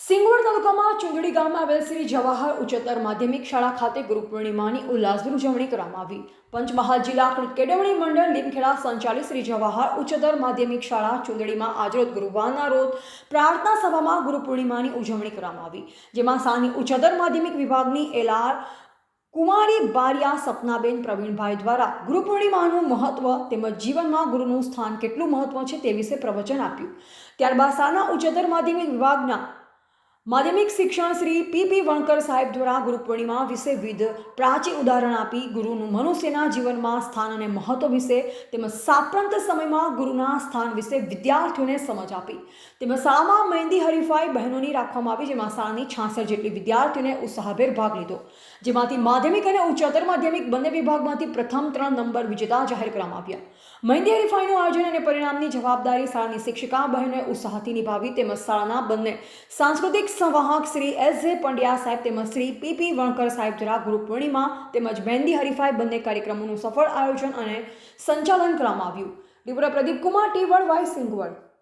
સિંગવડ તાલુકામાં ચુંદડી ગામમાં આવેલ શ્રી જવાહર ઉચ્ચતર માધ્યમિક શાળા ખાતે ગુરુ પૂર્ણિમાની ઉલ્લાસભેર ઉજવણી કરવામાં આવી. પંચમહાલ જિલ્લા કૃત કેળવણી મંડળ લીમખેડા સંચાલિત શ્રી જવાહર ઉચ્ચતર માધ્યમિક શાળા ચુંદડીમાં આજરોજ ગુરુવારના રોજ પ્રાર્થના સભામાં ગુરુ પૂર્ણિમાની ઉજવણી કરવામાં આવી. જેમાં સાની ઉચ્ચતર માધ્યમિક વિભાગની એલઆર કુમારી બારિયા, સપનાબેન, પ્રવીણભાઈ દ્વારા ગુરુ પૂર્ણિમાનું મહત્વ તેમજ જીવનમાં ગુરુનું સ્થાન કેટલું મહત્વ છે તે વિશે પ્રવચન આપ્યું. ત્યારબાદ સાના ઉચ્ચતર માધ્યમિક વિભાગના માધ્યમિક શિક્ષણ શ્રી પી વણકર સાહેબ દ્વારા ગુરુ પૂર્ણિમા વિશે વિધ પ્રાચી ઉદાહરણ આપી ગુરુનું મનુષ્યના જીવનમાં સ્થાન અને મહત્વ વિશે તેમજ સાપ્રંત સમયમાં ગુરુના સ્થાન વિશે વિદ્યાર્થીઓને સમજ આપી. તેમજ શાળામાં મહેંદી હરીફાઈ બહેનોની રાખવામાં આવી, જેમાં શાળાની છાસઠ જેટલી વિદ્યાર્થીઓને ઉત્સાહભેર ભાગ લીધો. જેમાંથી માધ્યમિક અને ઉચ્ચતર માધ્યમિક બંને વિભાગમાંથી પ્રથમ ત્રણ નંબર વિજેતા જાહેર કરવામાં આવ્યા. મહેંદી હરીફાઈનું આયોજન અને પરિણામની જવાબદારી શાળાની શિક્ષિકા બહેનોએ ઉત્સાહથી નિભાવી તેમજ શાળાના બંને સાંસ્કૃતિક સંવાહક શ્રી એસ જે પંડ્યા સાહેબ તેમજ શ્રી પી પી વણકર સાહેબ દ્વારા ગુરુ પૂર્ણિમા તેમજ મહેંદી હરીફાઈ બંને કાર્યક્રમોનું સફળ આયોજન અને સંચાલન કરવામાં આવ્યું. Reporter Pradeep Kumar T world Y Singvad.